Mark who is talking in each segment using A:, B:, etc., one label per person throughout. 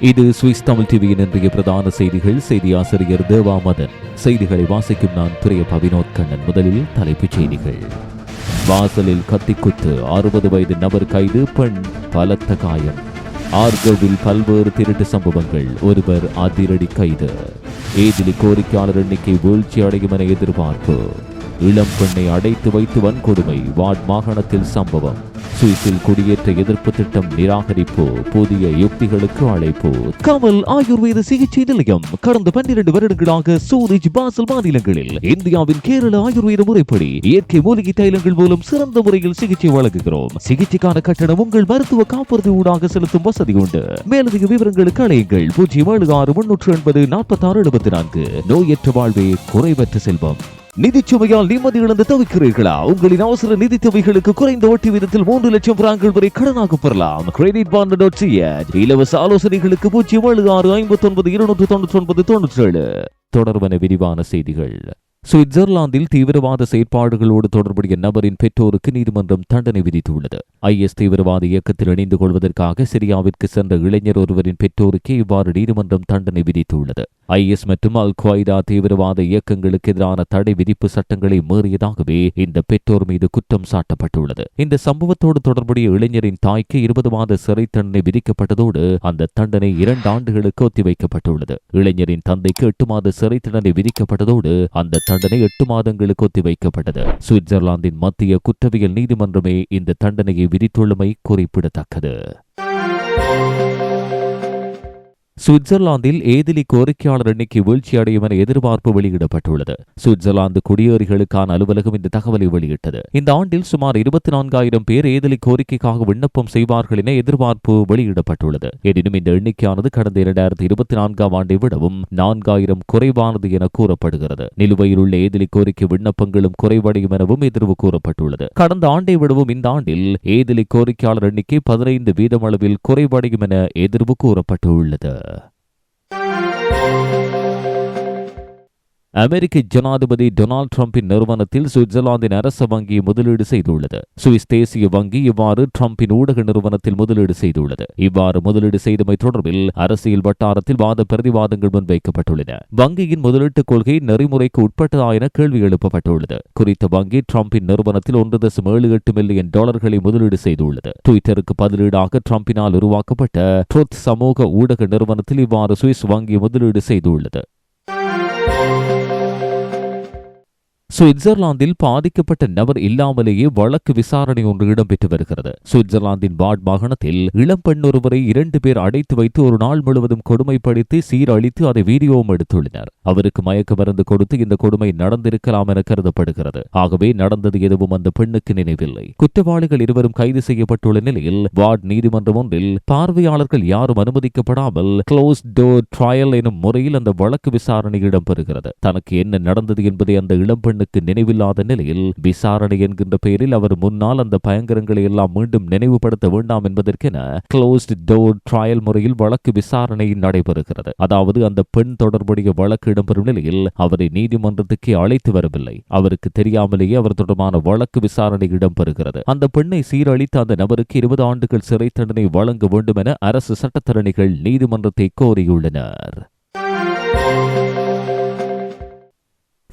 A: இது சுவிஸ் தமிழ் டிவியின் இன்றைய பிரதான செய்திகள். செய்தி ஆசிரியர் தேவாமதன். செய்திகளை வாசிக்கும் நான் துறையப்ப வினோத் கண்ணன். முதலில் தலைப்புச் செய்திகள். வாசலில் கத்திக்குத்து அறுபது வயது நபர் கைது பெண் பலத்த காயம். ஆர்கவில் பல்வேறு திருட்டு சம்பவங்கள். ஒருவர் அதிரடி கைது. ஏதிலி கோரிக்கையாளர் எண்ணிக்கை வீழ்ச்சி அடையும் என எதிர்பார்ப்பு. இளம் பெண்ணை அடைத்து வைத்து வன்கொடுமை. வார்ட் மாகாணத்தில் சம்பவம். சுவிஸில் குடியேற்ற எதிர்ப்பு திட்டம் நிராகரிப்பு புதிய யுக்திகளுக்கு அழைப்பு. கமல் ஆயுர்வேத சிகிச்சை நிலையம் கடந்த பன்னிரண்டு வருடங்களாக சூரிஜ் பாசல் மாநிலங்களில் இந்தியாவின் கேரள ஆயுர்வேத முறைப்படி இயற்கை மூலிகை தைலங்கள் மூலம் சிறந்த முறையில் சிகிச்சை வழங்குகிறோம். சிகிச்சைக்கான கட்டணம் உங்கள் மருத்துவ காப்புறுதி ஊடாக செலுத்தும் வசதி உண்டு. மேலதிக விவரங்களுக்கு அழையுங்கள். பூஜ்ஜியம் ஏழு ஆறு முன்னூற்று எண்பது நாற்பத்தி ஆறு எழுபத்தி நான்கு. நோயற்ற வாழ்வே குறைவற்ற செல்வம். நிதிச்சுமையால் நிம்மதி இழந்து தவிக்கிறீர்களா? உங்களின் அவசர நிதி தேவைகளுக்கு குறைந்த வட்டி விதத்தில் மூன்று லட்சம் பிராங்கள் வரை கடனாக பெறலாம். கிரெடிட் பாண்ட் டாட் இலவச ஆலோசனைகளுக்கு பூஜ்ஜியம் ஏழு ஆறு ஐம்பத்தி ஒன்பது இருநூற்று தொண்ணூற்றி ஒன்பது தொண்ணூற்றி ஏழு தொடர்பன விரிவான செய்திகள். சுவிட்சர்லாந்தில் தீவிரவாத செயற்பாடுகளோடு தொடர்புடைய நபரின் பெற்றோருக்கு நீதிமன்றம் தண்டனை விதித்துள்ளது. ஐஎஸ் தீவிரவாத இயக்கத்தில் இணைந்து கொள்வதற்காக சிரியாவிற்கு சென்ற இளைஞர் ஒருவரின் பெற்றோருக்கே இவ்வாறு நீதிமன்றம் தண்டனை விதித்துள்ளது. ஐஎஸ் மற்றும் அல் குவைதா தீவிரவாத இயக்கங்களுக்கு எதிரான தடை விதிப்பு சட்டங்களை மீறியதாகவே இந்த பெற்றோர் மீது குற்றம் சாட்டப்பட்டுள்ளது. இந்த சம்பவத்தோடு தொடர்புடைய இளைஞரின் தாய்க்கு இருபது மாத சிறை தண்டனை விதிக்கப்பட்டதோடு அந்த தண்டனை இரண்டு ஆண்டுகளுக்கு ஒத்திவைக்கப்பட்டுள்ளது. இளைஞரின் தந்தைக்கு எட்டு மாத சிறை தண்டனை விதிக்கப்பட்டதோடு அந்த தண்டனை எட்டு மாதங்களுக்கு ஒத்திவைக்கப்பட்டது. சுவிட்சர்லாந்தின் மத்திய குற்றவியல் நீதிமன்றமே இந்த தண்டனையை விதித்துள்ளமை குறிப்பிடத்தக்கது. சுவிட்சர்லாந்தில் ஏதிலி கோரிக்கையாளர் எண்ணிக்கை வீழ்ச்சியடையும் என எதிர்பார்ப்பு வெளியிடப்பட்டுள்ளது. சுவிட்சர்லாந்து குடியேறிகளுக்கான அலுவலகம் இந்த தகவலை வெளியிட்டது. இந்த ஆண்டில் சுமார் இருபத்தி நான்காயிரம் பேர் ஏதிலி கோரிக்கைக்காக விண்ணப்பம் செய்வார்கள் என எதிர்பார்ப்பு வெளியிடப்பட்டுள்ளது. எனினும் இந்த எண்ணிக்கையானது கடந்த இரண்டாயிரத்தி இருபத்தி நான்காம் ஆண்டை விடவும் நான்காயிரம் குறைவானது என கூறப்படுகிறது. நிலுவையில் உள்ள ஏதிலி கோரிக்கை விண்ணப்பங்களும் குறைவடையும் எனவும் எதிர்வு கூறப்பட்டுள்ளது. கடந்த ஆண்டை விடவும் இந்த ஆண்டில் ஏதிலி கோரிக்கையாளர் எண்ணிக்கை பதினைந்து வீதம் அளவில் குறைவடையும் என எதிர்வு கூறப்பட்டுள்ளது. later. அமெரிக்க ஜனாதிபதி டொனால்டு டிரம்பின் நிறுவனத்தில் சுவிட்சர்லாந்தின் அரச வங்கி முதலீடு செய்துள்ளது. சுவிஸ் தேசிய வங்கி இவ்வாறு டிரம்பின் ஊடக நிறுவனத்தில் முதலீடு செய்துள்ளது. இவ்வாறு முதலீடு செய்தமை தொடர்பில் அரசியல் வட்டாரத்தில் வாத பிரதிவாதங்கள் முன்வைக்கப்பட்டுள்ளன. வங்கியின் முதலீட்டு கொள்கை நெறிமுறைக்கு உட்பட்டதா என கேள்வி எழுப்பப்பட்டுள்ளது. குறித்த வங்கி டிரம்பின் நிறுவனத்தில் ஒன்று தசம் ஏழு எட்டு மில்லியன் டாலர்களை முதலீடு செய்துள்ளது. டுவிட்டருக்கு பதிலீடாக டிரம்பினால் உருவாக்கப்பட்ட ட்ரொத் சமூக ஊடக நிறுவனத்தில் இவ்வாறு சுவிஸ் வங்கி முதலீடு செய்துள்ளது. சுவிட்சர்லாந்தில் பாதிக்கப்பட்ட நபர் இல்லாமலேயே வழக்கு விசாரணை ஒன்று இடம்பெற்று வருகிறது. சுவிட்சர்லாந்தின் பாட் மாகாணத்தில் இளம் பெண் ஒருவரை இரண்டு பேர் அடைத்து வைத்து ஒரு நாள் முழுவதும் கொடுமைப்படுத்தி சீரழித்து அதை வீடியோவும் எடுத்துள்ளனர். அவருக்கு மயக்க மருந்து கொடுத்து இந்த கொடுமை நடந்திருக்கலாம் என கருதப்படுகிறது. ஆகவே நடந்தது எதுவும் அந்த பெண்ணுக்கு நினைவில்லை. குற்றவாளிகள் இருவரும் கைது செய்யப்பட்டுள்ள நிலையில் வார்ட் நீதிமன்றம் ஒன்றில் பார்வையாளர்கள் யாரும் அனுமதிக்கப்படாமல் க்ளோஸ் டோர் ட்ரையல் எனும் முறையில் அந்த வழக்கு விசாரணை இடம்பெறுகிறது. தனக்கு என்ன நடந்தது என்பதை அந்த இளம் பெண்ணுக்கு நினைவில்லாத நிலையில் விசாரணை என்கின்ற பெயரில் அவர் முன்னால் அந்த பயங்கரங்களை எல்லாம் மீண்டும் நினைவுபடுத்த வேண்டாம் என்பதற்கென க்ளோஸ்ட் டோர் ட்ரையல் முறையில் வழக்கு விசாரணை நடைபெறுகிறது. அதாவது அந்த பெண் தொடர்புடைய வழக்கு இடம்பெறும் நிலையில் அவரை நீதிமன்றத்துக்கே அழைத்து வரவில்லை. அவருக்கு தெரியாமலேயே அவர் தொடர்பான வழக்கு விசாரணை இடம்பெறுகிறது. அந்த பெண்ணை சீரழித்த அந்த நபருக்கு இருபது ஆண்டுகள் சிறை தண்டனை வழங்க வேண்டும் என அரசு சட்டத்தரணிகள் நீதிமன்றத்தை கோரியுள்ளனர்.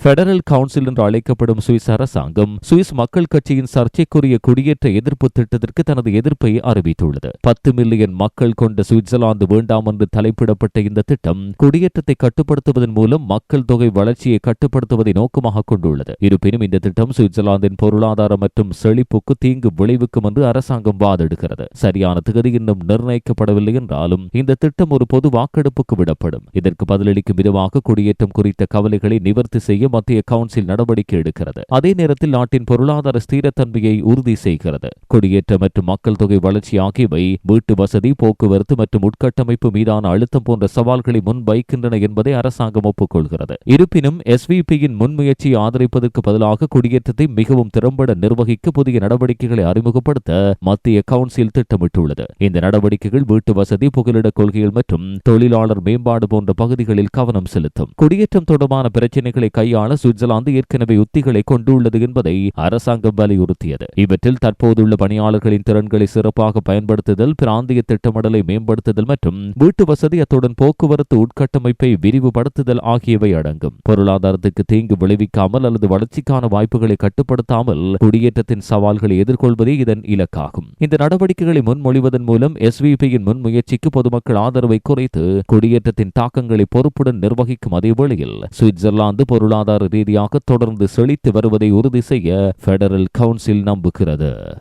A: பெடரல் கவுன்சில் என்று அழைக்கப்படும் சுவிஸ் அரசாங்கம் சுவிஸ் மக்கள் கட்சியின் சர்ச்சைக்குரிய குடியேற்ற எதிர்ப்பு திட்டத்திற்கு தனது எதிர்ப்பை அறிவித்துள்ளது. பத்து மில்லியன் மக்கள் கொண்ட சுவிட்சர்லாந்து வேண்டாம் என்று தலைப்பிடப்பட்ட இந்த திட்டம் குடியேற்றத்தை கட்டுப்படுத்துவதன் மூலம் மக்கள் தொகை வளர்ச்சியை கட்டுப்படுத்துவதை நோக்கமாக கொண்டுள்ளது. இருப்பினும் இந்த திட்டம் சுவிட்சர்லாந்தின் பொருளாதார மற்றும் செழிப்புக்கு தீங்கு விளைவிக்கும் என்று அரசாங்கம் வாதிடுகிறது. சரியான திகதி இன்னும் நிர்ணயிக்கப்படவில்லை என்றாலும் இந்த திட்டம் ஒரு பொது வாக்கெடுப்புக்கு விடப்படும். இதற்கு பதிலளிக்கும் விதமாக குடியேற்றம் குறித்த கவலைகளை நிவர்த்தி செய்ய மத்திய கவுன்சில் நடவடிக்கை எடுக்கிறது. அதே நேரத்தில் நாட்டின் பொருளாதார ஸ்திரத்தன்மையை உறுதி செய்கிறது. குடியேற்ற மற்றும் மக்கள் தொகை வளர்ச்சி ஆகியவை வீட்டு வசதி போக்குவரத்து மற்றும் உட்கட்டமைப்பு மீதான அழுத்தம் போன்ற சவால்களை முன்வைக்கின்றன என்பதை அரசாங்கம் ஒப்புக்கொள்கிறது. இருப்பினும் எஸ்விபியின் முன்முயற்சியை ஆதரிப்பதற்கு பதிலாக குடியேற்றத்தை மிகவும் திறம்பட நிர்வகிக்க புதிய நடவடிக்கைகளை அறிமுகப்படுத்த மத்திய கவுன்சில் திட்டமிட்டுள்ளது. இந்த நடவடிக்கைகள் வீட்டு வசதி புகலிட கொள்கைகள் மற்றும் தொழிலாளர் மேம்பாடு போன்ற பகுதிகளில் கவனம் செலுத்தும். குடியேற்றம் தொடர்பான பிரச்சினைகளை கையாள கையாள சுவிட்சர்லாந்து ஏற்கனவே உத்திகளை கொண்டுள்ளது என்பதை அரசாங்கம் வலியுறுத்தியது. இவற்றில் தற்போதுள்ள பணியாளர்களின் திறன்களை சிறப்பாக பயன்படுத்துதல் பிராந்திய திட்டமிடலை மேம்படுத்துதல் மற்றும் வீட்டு வசதி அத்துடன் போக்குவரத்து உட்கட்டமைப்பை விரிவுபடுத்துதல் ஆகியவை அடங்கும். பொருளாதாரத்துக்கு தீங்கு விளைவிக்காமல் அல்லது வளர்ச்சிக்கான வாய்ப்புகளை கட்டுப்படுத்தாமல் குடியேற்றத்தின் சவால்களை எதிர்கொள்வதே இதன் இலக்காகும். இந்த நடவடிக்கைகளை முன்மொழிவதன் மூலம் எஸ்விபியின் முன்முயற்சிக்கு பொதுமக்கள் ஆதரவை குறைத்து குடியேற்றத்தின் தாக்கங்களை பொறுப்புடன் நிர்வகிக்கும் அதே வேளையில் சுவிட்சர்லாந்து பொருளாதார ரீதியாக தொடர்ந்து செழித்து வருவதை உறுதி செய்ய பெடரல் கவுன்சில் நம்புகிறது.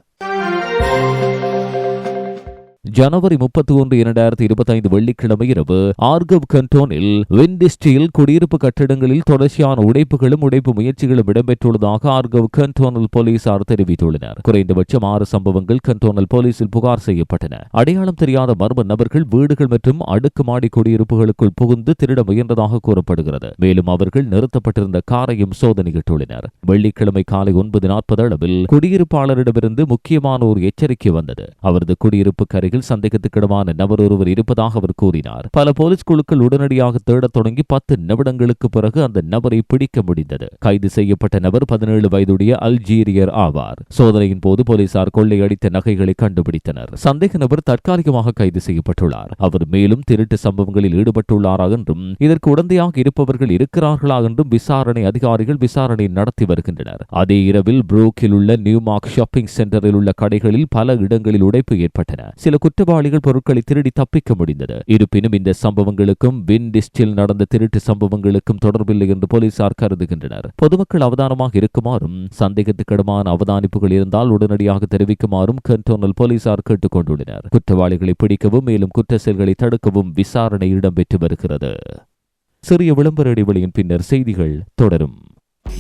A: ஜனவரி முப்பத்தி ஒன்று இரண்டாயிரத்தி இருபத்தி ஐந்து வெள்ளிக்கிழமை இரவு ஆர்கவ் கண்டோனில் விண்டிஸ்டியில் குடியிருப்பு கட்டிடங்களில் தொடர்ச்சியான உடைப்புகளும் உடைப்பு முயற்சிகளும் இடம்பெற்றுள்ளதாக ஆர்கவ் கண்டோனல் போலீசார் தெரிவித்துள்ளனர். குறைந்தபட்சம் ஆறு சம்பவங்கள் கண்டோனல் போலீசில் புகார் செய்யப்பட்டன. அடையாளம் தெரியாத மர்ம நபர்கள் வீடுகள் மற்றும் அடுக்குமாடி குடியிருப்புகளுக்குள் புகுந்து திருட முயன்றதாக கூறப்படுகிறது. மேலும் அவர்கள் நிறுத்தப்பட்டிருந்த காரையும் சோதனையிட்டுள்ளனர். வெள்ளிக்கிழமை காலை ஒன்பது நாற்பது அளவில் குடியிருப்பாளரிடமிருந்து முக்கியமான ஒரு எச்சரிக்கை வந்தது. அவரது குடியிருப்பு கருகி கரையில் சந்தேகத்துக்கிடமான நபர் ஒருவர் இருப்பதாக அவர் கூறினார். பல போலீஸ் குழுக்கள் உடனடியாக தேடத் தொடங்கி பத்து நிமிடங்களுக்கு பிறகு அந்த நபரை பிடிக்க முடிந்தது. கைது செய்யப்பட்ட நபர் பதினேழு வயதுடைய அல்ஜீரியர் ஆவார். சோதனையின் போது போலீசார் கொள்ளையடித்த நகைகளை கண்டுபிடித்தனர். சந்தேக நபர் தற்காலிகமாக கைது செய்யப்பட்டுள்ளார். அவர் மேலும் திருட்டு சம்பவங்களில் ஈடுபட்டுள்ளாரா என்றும் இதற்கு உடந்தையாக இருப்பவர்கள் இருக்கிறார்களா என்றும் விசாரணை அதிகாரிகள் விசாரணை நடத்தி வருகின்றனர். அதே இரவில் புரோக்கில் உள்ள நியூமார்க் ஷாப்பிங் சென்டரில் உள்ள கடைகளில் பல இடங்களில் உடைப்பு ஏற்பட்டன. சில குற்றவாளிகள் பொருட்களை திருடி தப்பிக்க முடிந்தது. இருப்பினும் இந்த சம்பவங்களுக்கும் வின்டிஸ்டில் நடந்த திருட்டு சம்பவங்களுக்கும் தொடர்பில்லை என்று போலீசார் கருதுகின்றனர். பொதுமக்கள் அவதானமாக இருக்குமாறும் சந்தேகத்துக்கிடமான அவதானிப்புகள் இருந்தால் உடனடியாக தெரிவிக்குமாறும் கண்டோனல் போலீசார் கேட்டுக் கொண்டுள்ளனர் குற்றவாளிகளை பிடிக்கவும் மேலும் குற்ற செயல்களை தடுக்கவும் விசாரணை இடம்பெற்று வருகிறது. சிறிய விளம்பர இடைவெளியின் பின்னர் செய்திகள் தொடரும்.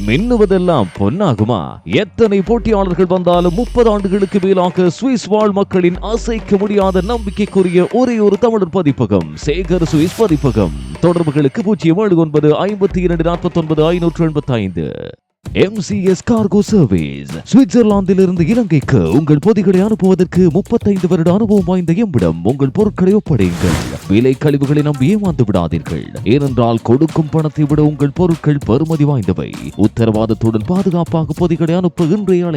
A: மின்னுவதெல்லாம் பொன்னாகுமா? எத்தனை போட்டியாளர்கள் வந்தாலும் முப்பது ஆண்டுகளுக்கு மேலாக சுவிஸ் வாழ் மக்களின் அசைக்க முடியாத நம்பிக்கைக்குரிய ஒரே ஒரு தமிழர் பதிப்பகம் சேகர் சுவிஸ் பதிப்பகம். தொடர்புகளுக்கு பூஜ்ஜியம் ஏழு ஒன்பது ஐம்பத்தி இரண்டு நாற்பத்தி ஒன்பது ஐநூற்று எண்பத்தி ஐந்து MCS கார்கோ சர்வீஸ் சுவிட்சர்லாந்திலிருந்து இலங்கைக்கு உங்கள் பொதிகளை அனுப்புவதற்கு முப்பத்தைந்து வருட அனுபவம் வாய்ந்த எம்பிடம் உங்கள் பொருட்களை ஒப்படையுங்கள். விலை கழிவுகளை நம்பி ஏமாந்து விடாதீர்கள். ஏனென்றால் கொடுக்கும் பணத்தை விட உங்கள் பொருட்கள் பெறுமதி வாய்ந்தவை. உத்தரவாதத்துடன் பாதுகாப்பாக பொதிகளை அனுப்ப இன்றைய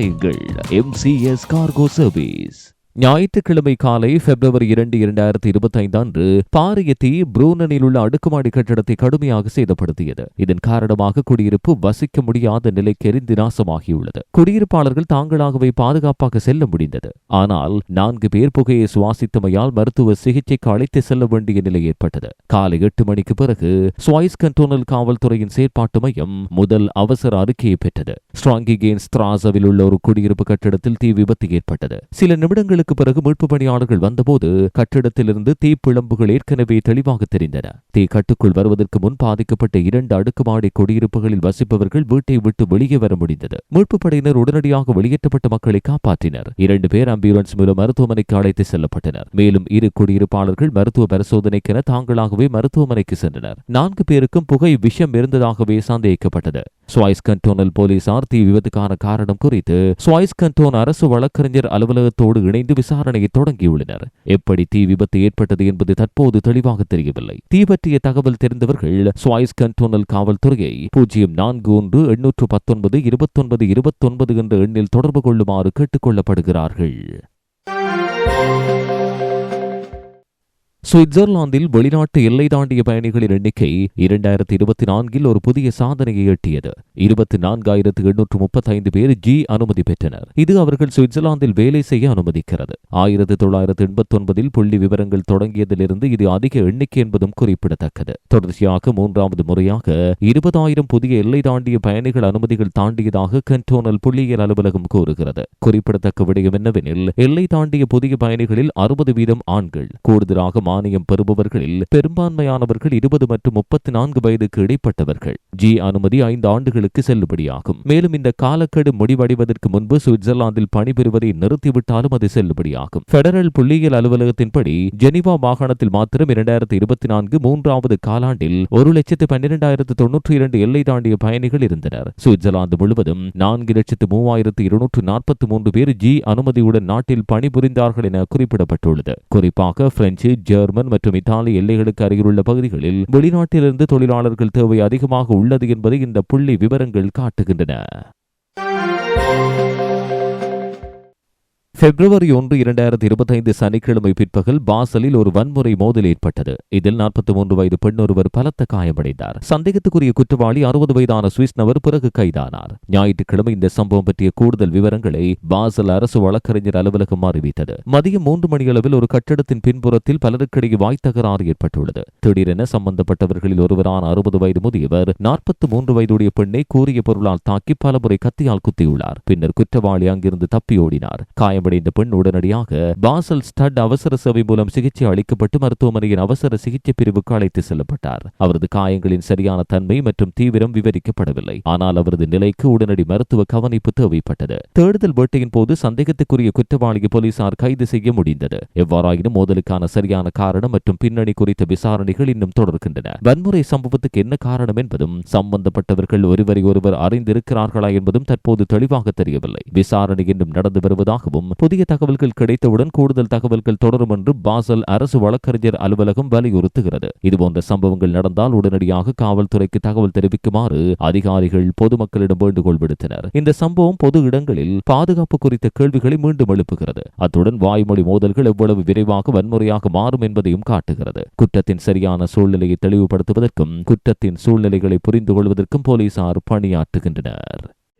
A: சி எஸ் கார்கோ சர்வீஸ் ஞாயிற்றுக்கிழமை காலை பிப்ரவரி இரண்டு இரண்டாயிரத்தி இருபத்தி ஐந்து அன்று பாரிய தீ புரூனனில் உள்ள அடுக்குமாடி கட்டடத்தை கடுமையாக சேதப்படுத்தியது. இதன் காரணமாக குடியிருப்பு வசிக்க முடியாத நிலைக்கு எரிந்து நாசமாகியுள்ளது. குடியிருப்பாளர்கள் தாங்களாகவே பாதுகாப்பாக செல்ல முடிந்தது. ஆனால் நான்கு பேர் புகையை சுவாசித்தமையால் மருத்துவ சிகிச்சைக்கு அழைத்து செல்ல வேண்டிய நிலை ஏற்பட்டது. காலை எட்டு மணிக்கு பிறகு ஸ்வாய்ஸ் கண்டோனல் காவல்துறையின் செயற்பாட்டு மையம் முதல் அவசர அறிக்கையை பெற்றது. ஸ்ட்ராங்கிகேன் ஸ்திராசவில் உள்ள ஒரு குடியிருப்பு கட்டிடத்தில் தீ விபத்து ஏற்பட்டது. சில நிமிடங்களுக்கு நாட்களுக்கு பிறகு மீட்பு பணியாளர்கள் வந்தபோது கட்டிடத்திலிருந்து தீப்பிழம்புகள் ஏற்கனவே தெளிவாக தெரிந்தன. தீ கட்டுக்குள் வருவதற்கு முன் பாதிக்கப்பட்ட இரண்டு அடுக்குமாடி குடியிருப்புகளில் வசிப்பவர்கள் வீட்டை விட்டு வெளியே வர முடிந்தது. மீட்பு படையினர் உடனடியாக வெளியேற்றப்பட்ட மக்களை காப்பாற்றினர். இரண்டு பேர் ஆம்புலன்ஸ் மூலம் மருத்துவமனைக்கு அழைத்து செல்லப்பட்டனர். மேலும் இரு குடியிருப்பாளர்கள் மருத்துவ பரிசோதனைக்கென தாங்களாகவே மருத்துவமனைக்கு சென்றனர். நான்கு பேருக்கும் புகை விஷம் இருந்ததாகவே சந்தேகிக்கப்பட்டது. சுவாய்ஸ் கண்டோனல் போலீசார் தீ விபத்துக்கான காரணம் குறித்து சுவாய்ஸ் கண்டோன் அரசு வழக்கறிஞர் அலுவலகத்தோடு இணைந்து விசாரணையை தொடங்கியுள்ளனர். எப்படி தீ விபத்து ஏற்பட்டது என்பது தற்போது தெளிவாக தெரியவில்லை. தீ பற்றிய தகவல் தெரிந்தவர்கள் சுவாய்ஸ் கண்டோனல் காவல்துறையை பூஜ்ஜியம் நான்கு ஒன்று எண்ணூற்று பத்தொன்பது இருபத்தொன்பது இருபத்தொன்பது என்ற எண்ணில் தொடர்பு கொள்ளுமாறு கேட்டுக் கொள்ளப்படுகிறார்கள். சுவிட்சர்லாந்தில் வெளிநாட்டு எல்லை தாண்டிய பயணிகளின் எண்ணிக்கை இரண்டாயிரத்தி இருபத்தி நான்கில் ஒரு புதிய சாதனையை எட்டியது. இருபத்தி நான்காயிரத்து எண்ணூற்று முப்பத்தைந்து பேர் ஜி அனுமதி பெற்றனர். இது அவர்கள் சுவிட்சர்லாந்தில் வேலை செய்ய அனுமதிக்கிறது. ஆயிரத்தி தொள்ளாயிரத்து எண்பத்தி ஒன்பதில் புள்ளி விவரங்கள் தொடங்கியதிலிருந்து இது அதிக எண்ணிக்கை என்பதும் குறிப்பிடத்தக்கது. தொடர்ச்சியாக மூன்றாவது முறையாக இருபதாயிரம் புதிய எல்லை தாண்டிய பயணிகள் அனுமதிகள் தாண்டியதாக கண்டோனல் புள்ளியியல் அலுவலகம் கூறுகிறது. குறிப்பிடத்தக்க விடயம் என்னவெனில் எல்லை தாண்டிய புதிய பயணிகளில் அறுபது வீதம் ஆண்கள். கூடுதலாக மானியம் பெறுபவர்களில் பெரும்பான்மையானவர்கள் இருபது மற்றும் முப்பத்தி நான்கு வயதுக்கு இடைப்பட்டவர்கள். ஜி அனுமதி ஐந்து ஆண்டுகளுக்கு செல்லுபடியாகும். மேலும் இந்த காலக்கெடு முடிவடைவதற்கு முன்பு சுவிட்சர்லாந்தில் பணிபுரிவதை நிறுத்திவிட்டாலும் அது செல்லுபடியாகும். பெடரல் புள்ளியியல் அலுவலகத்தின்படி ஜெனிவா மாகாணத்தில் மாத்திரம் இரண்டாயிரத்தி இருபத்தி நான்கு மூன்றாவது காலாண்டில் ஒரு லட்சத்து பன்னிரெண்டாயிரத்து தொன்னூற்றி இரண்டு எல்லை தாண்டிய பயணிகள் இருந்தனர். சுவிட்சர்லாந்து முழுவதும் நான்கு லட்சத்து மூவாயிரத்து இருநூற்று நாற்பத்தி மூன்று பேர் ஜி அனுமதியுடன் நாட்டில் பணிபுரிந்தார்கள் என குறிப்பிடப்பட்டுள்ளது. குறிப்பாக பிரெஞ்சு ஜெர்மன் மற்றும் இத்தாலி எல்லைகளுக்கு அருகிலுள்ள பகுதிகளில் வெளிநாட்டிலிருந்து தொழிலாளர்கள் தேவை அதிகமாக உள்ளது என்பதை இந்த புள்ளி விவரங்கள் காட்டுகின்றன. பிப்ரவரி ஒன்று இரண்டாயிரத்தி இருபத்தைந்து சனிக்கிழமை பிற்பகல் பாசலில் ஒரு வன்முறை மோதல் ஏற்பட்டது. இதில் நாற்பத்தி மூன்று வயது பெண் ஒருவர் பலத்த காயமடைந்தார். சந்தேகத்துக்குரிய குற்றவாளி அறுபது வயதான சுவிஸ் நபர் பிறகு கைதானார். ஞாயிற்றுக்கிழமை இந்த சம்பவம் பற்றிய கூடுதல் விவரங்களை பாசல் அரசு வழக்கறிஞர் அலுவலகம் அறிவித்தது. மதியம் மூன்று மணியளவில் ஒரு கட்டடத்தின் பின்புறத்தில் பலருக்கிடையே வாய் தகராறு ஏற்பட்டுள்ளது. திடீரென சம்பந்தப்பட்டவர்களில் ஒருவரான அறுபது வயது முதியவர் நாற்பத்தி மூன்று வயதுடைய பெண்ணை கூறிய பொருளால் தாக்கி பலமுறை கத்தியால் குத்தியுள்ளார். பின்னர் குற்றவாளி அங்கிருந்து தப்பி ஓடினார். காயமடைந்த பெண் உடனடியாக பாசல் ஸ்டட் அவசர சேவை மூலம் சிகிச்சை அளிக்கப்பட்டு மருத்துவமனையின் அவசர சிகிச்சை பிரிவுக்கு அழைத்து செல்லப்பட்டார். அவரது காயங்களின் சரியான தன்மை மற்றும் தீவிரம் விவரிக்கப்படவில்லை. ஆனால் அவரது நிலைக்கு உடனடி மருத்துவ கவனிப்பு தேவைப்பட்டது. தேடுதல் வேட்டையின் போது சந்தேகத்துக்குரிய குற்றவாளியை போலீசார் கைது செய்ய முடிந்தது. எவ்வாறாயினும் மோதலுக்கான சரியான காரணம் மற்றும் பின்னணி குறித்த விசாரணைகள் இன்னும் தொடர்கின்றன. வன்முறை சம்பவத்துக்கு என்ன காரணம் என்பதும் சம்பந்தப்பட்டவர்கள் ஒருவரை ஒருவர் அறிந்திருக்கிறார்களா என்பதும் தற்போது தெளிவாக தெரியவில்லை. விசாரணை இன்னும் நடந்து வருவதாகவும் புதிய தகவல்கள் கிடைத்தவுடன் கூடுதல் தகவல்கள் தொடரும் என்று பாசல் அரசு வழக்கறிஞர் அலுவலகம் வலியுறுத்துகிறது. இதுபோன்ற சம்பவங்கள் நடந்தால் உடனடியாக காவல்துறைக்கு தகவல் தெரிவிக்குமாறு அதிகாரிகள் பொதுமக்களிடம் வேண்டுகோள் விடுத்தனர். இந்த சம்பவம் பொது இடங்களில் பாதுகாப்பு குறித்த கேள்விகளை மீண்டும் எழுப்புகிறது. அத்துடன் வாய்மொழி மோதல்கள் எவ்வளவு விரைவாக வன்முறையாக மாறும் என்பதையும் காட்டுகிறது. குற்றத்தின் சரியான சூழ்நிலையை தெளிவுபடுத்துவதற்கும் குற்றத்தின் சூழ்நிலைகளை புரிந்து கொள்வதற்கும் போலீசார் பணியாற்றுகின்றனர்.